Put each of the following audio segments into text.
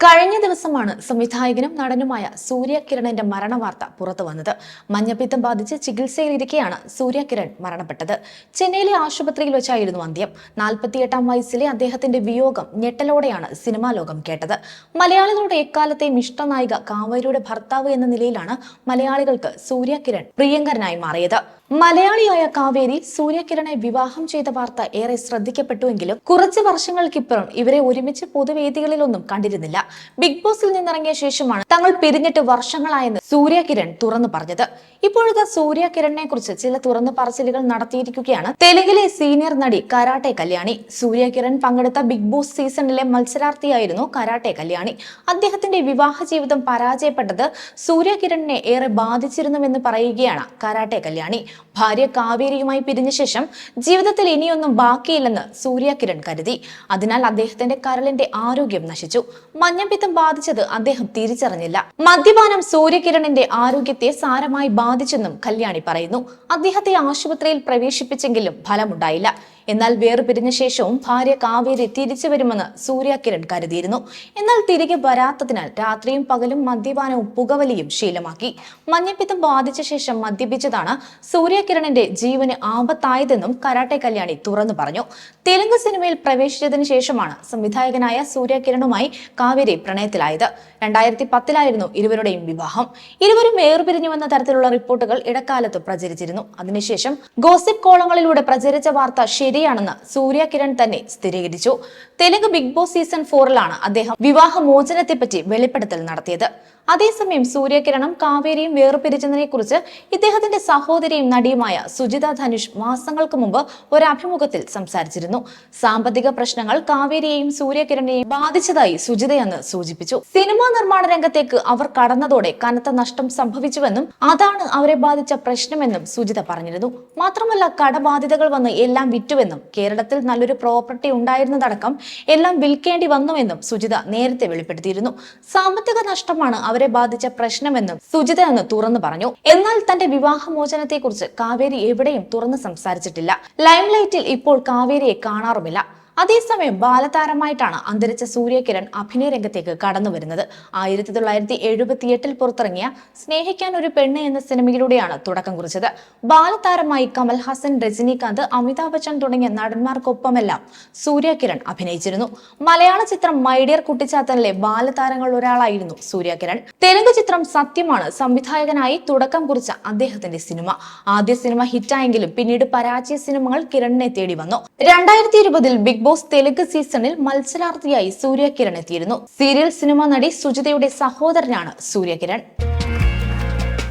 കഴിഞ്ഞ ദിവസമാണ് സംവിധായകനും നടനുമായ സൂര്യകിരണിന്റെ മരണവാർത്ത പുറത്തു വന്നത്. മഞ്ഞപ്പിത്തം ബാധിച്ച് ചികിത്സയിലിരിക്കെയാണ് സൂര്യകിരൺ മരണപ്പെട്ടത്. ചെന്നൈയിലെ ആശുപത്രിയിൽ വെച്ചായിരുന്നു അന്ത്യം. നാൽപ്പത്തിയെട്ടാം വയസ്സിലെ അദ്ദേഹത്തിന്റെ വിയോഗം ഞെട്ടലോടെയാണ് സിനിമാ ലോകം കേട്ടത്. മലയാളികളുടെ എക്കാലത്തെയും ഇഷ്ടനായിക കാവേരിയുടെ ഭർത്താവ് എന്ന നിലയിലാണ് മലയാളികൾക്ക് സൂര്യകിരൺ പ്രിയങ്കരനായി മാറിയത്. മലയാളിയായ കാവേരി സൂര്യകിരണെ വിവാഹം ചെയ്ത വാർത്ത ഏറെ ശ്രദ്ധിക്കപ്പെട്ടുവെങ്കിലും കുറച്ച് വർഷങ്ങൾക്കിപ്പുറം ഇവരെ ഒരുമിച്ച് പൊതുവേദികളിലൊന്നും കണ്ടിരുന്നില്ല. ബിഗ് ബോസിൽ നിന്നിറങ്ങിയ ശേഷമാണ് തങ്ങൾ പിരിഞ്ഞിട്ട് വർഷങ്ങളായെന്ന് സൂര്യകിരൺ തുറന്നു പറഞ്ഞത്. ഇപ്പോഴത്തെ സൂര്യകിരണിനെ കുറിച്ച് ചില തുറന്നു പറച്ചിലുകൾ നടത്തിയിരിക്കുകയാണ് തെലുങ്കിലെ സീനിയർ നടി കരാട്ടെ കല്യാണി. സൂര്യകിരൺ പങ്കെടുത്ത ബിഗ് ബോസ് സീസണിലെ മത്സരാർത്ഥിയായിരുന്നു കരാട്ടെ കല്യാണി. അദ്ദേഹത്തിന്റെ വിവാഹ ജീവിതം പരാജയപ്പെട്ടത് സൂര്യകിരണിനെ ഏറെ ബാധിച്ചിരുന്നുവെന്ന് പറയുകയാണ് കരാട്ടെ കല്യാണി. ഭാര്യ കാവേരിയുമായി പിരിഞ്ഞ ശേഷം ജീവിതത്തിൽ ഇനിയൊന്നും ബാക്കിയില്ലെന്ന് സൂര്യ കിരൺ കരുതി. അതിനാൽ അദ്ദേഹത്തിന്റെ കരളിന്റെ ആരോഗ്യം നശിച്ചു. മഞ്ഞപ്പിത്തം ബാധിച്ചത് അദ്ദേഹം തിരിച്ചറിഞ്ഞില്ല. മദ്യപാനം സൂര്യകിരണിന്റെ ആരോഗ്യത്തെ സാരമായി ബാധിച്ചെന്നും കല്യാണി പറയുന്നു. അദ്ദേഹത്തെ ആശുപത്രിയിൽ പ്രവേശിപ്പിച്ചെങ്കിലും ഫലമുണ്ടായില്ല. എന്നാൽ വേർപിരിഞ്ഞ ശേഷവും ഭാര്യ കാവേരി തിരിച്ചു വരുമെന്ന് സൂര്യ കിരൺ കരുതിയിരുന്നു. എന്നാൽ തിരികെ വരാത്തതിനാൽ രാത്രിയും പകലും മദ്യപാനവും പുകവലിയും ശീലമാക്കി. മഞ്ഞപ്പിത്തം ബാധിച്ച ശേഷം മദ്യപിച്ചതാണ് സൂര്യകിരണിന്റെ ജീവന് ആപത്തായതെന്നും കരാട്ടെ കല്യാണി തുറന്നു പറഞ്ഞു. തെലുങ്ക് സിനിമയിൽ പ്രവേശിച്ചതിനു ശേഷമാണ് സംവിധായകനായ സൂര്യകിരണുമായി കാവേരി പ്രണയത്തിലായത്. രണ്ടായിരത്തി പത്തിലായിരുന്നു ഇരുവരുടെയും വിവാഹം. ഇരുവരും വേർപിരിഞ്ഞുവെന്ന തരത്തിലുള്ള റിപ്പോർട്ടുകൾ ഇടക്കാലത്ത് പ്രചരിച്ചിരുന്നു. അതിനുശേഷം ഗോസിപ്പ് കോളങ്ങളിലൂടെ പ്രചരിച്ച വാർത്ത ശരിയാണെന്ന് സൂര്യ കിരൺ തന്നെ സ്ഥിരീകരിച്ചു. തെലുങ്ക് ബിഗ് ബോസ് സീസൺ ഫോറിലാണ് അദ്ദേഹം വിവാഹമോചനത്തെപ്പറ്റി വെളിപ്പെടുത്തൽ നടത്തിയത്. അതേസമയം സൂര്യകിരണം കാവേരിയും വേർപിരിച്ചതിനെ കുറിച്ച് ഇദ്ദേഹത്തിന്റെ സഹോദരിയും നടിയുമായ സുജിത ധനുഷ് മാസങ്ങൾക്ക് മുമ്പ് ഒരു അഭിമുഖത്തിൽ സംസാരിച്ചിരുന്നു. സാമ്പത്തിക പ്രശ്നങ്ങൾ കാവേരിയെയും സൂര്യകിരണിനെയും ബാധിച്ചതായി സുജിതയെന്ന് സൂചിപ്പിച്ചു. സിനിമാ നിർമ്മാണ രംഗത്തേക്ക് അവർ കടന്നതോടെ കനത്ത നഷ്ടം സംഭവിച്ചുവെന്നും അതാണ് അവരെ ബാധിച്ച പ്രശ്നമെന്നും സുജിത പറഞ്ഞിരുന്നു. മാത്രമല്ല കടബാധ്യതകൾ വന്ന് എല്ലാം വിറ്റുവെന്നും കേരളത്തിൽ നല്ലൊരു പ്രോപ്പർട്ടി ഉണ്ടായിരുന്നതടക്കം എല്ലാം വിൽക്കേണ്ടി വന്നുവെന്നും സുജിത നേരത്തെ വെളിപ്പെടുത്തിയിരുന്നു. സാമ്പത്തിക നഷ്ടമാണ് അവരെ ബാധിച്ച പ്രശ്നമെന്നും സുജിത എന്ന് തുറന്നു പറഞ്ഞു. എന്നാൽ തന്റെ വിവാഹമോചനത്തെക്കുറിച്ച് കാവേരി എവിടെയും തുറന്ന് സംസാരിച്ചിട്ടില്ല. ലൈംലൈറ്റിൽ ഇപ്പോൾ കാവേരിയെ കാണാറുമില്ല. അതേസമയം ബാലതാരമായിട്ടാണ് അന്തരിച്ച സൂര്യകിരൺ അഭിനയ രംഗത്തേക്ക് കടന്നു വരുന്നത്. ആയിരത്തി തൊള്ളായിരത്തി എഴുപത്തി എട്ടിൽ പുറത്തിറങ്ങിയ സ്നേഹിക്കാൻ ഒരു പെണ്ണ് എന്ന സിനിമയിലൂടെയാണ് തുടക്കം കുറിച്ചത്. ബാലതാരമായി കമൽഹാസൻ രജനീകാന്ത് അമിതാഭ് ബച്ചൻ തുടങ്ങിയ നടന്മാർക്കൊപ്പമെല്ലാം സൂര്യകിരൺ അഭിനയിച്ചിരുന്നു. മലയാള ചിത്രം മൈഡിയർ കുട്ടിച്ചാത്തനിലെ ബാലതാരങ്ങളിൽ ഒരാളായിരുന്നു സൂര്യകിരൺ. തെലുങ്ക് ചിത്രം സത്യമാണ് സംവിധായകനായി തുടക്കം കുറിച്ച അദ്ദേഹത്തിന്റെ സിനിമ. ആദ്യ സിനിമ ഹിറ്റായെങ്കിലും പിന്നീട് പരാജയ സിനിമകൾ കിരണിനെ തേടി വന്നു രണ്ടായിരത്തി ഇരുപതിൽ ബിഗ് ബോസ് തെലുങ്ക് സീസണിൽ മത്സരാർത്ഥിയായി സൂര്യകിരൺ എത്തിയിരുന്നു. സീരിയൽ സിനിമ നടി സുജിതയുടെ സഹോദരനാണ് സൂര്യകിരൺ.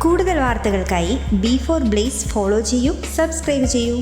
കൂടുതൽ വാർത്തകൾക്കായി ബി ഫോർ ബ്ലേസ് ഫോളോ ചെയ്യൂ സബ്സ്ക്രൈബ് ചെയ്യൂ.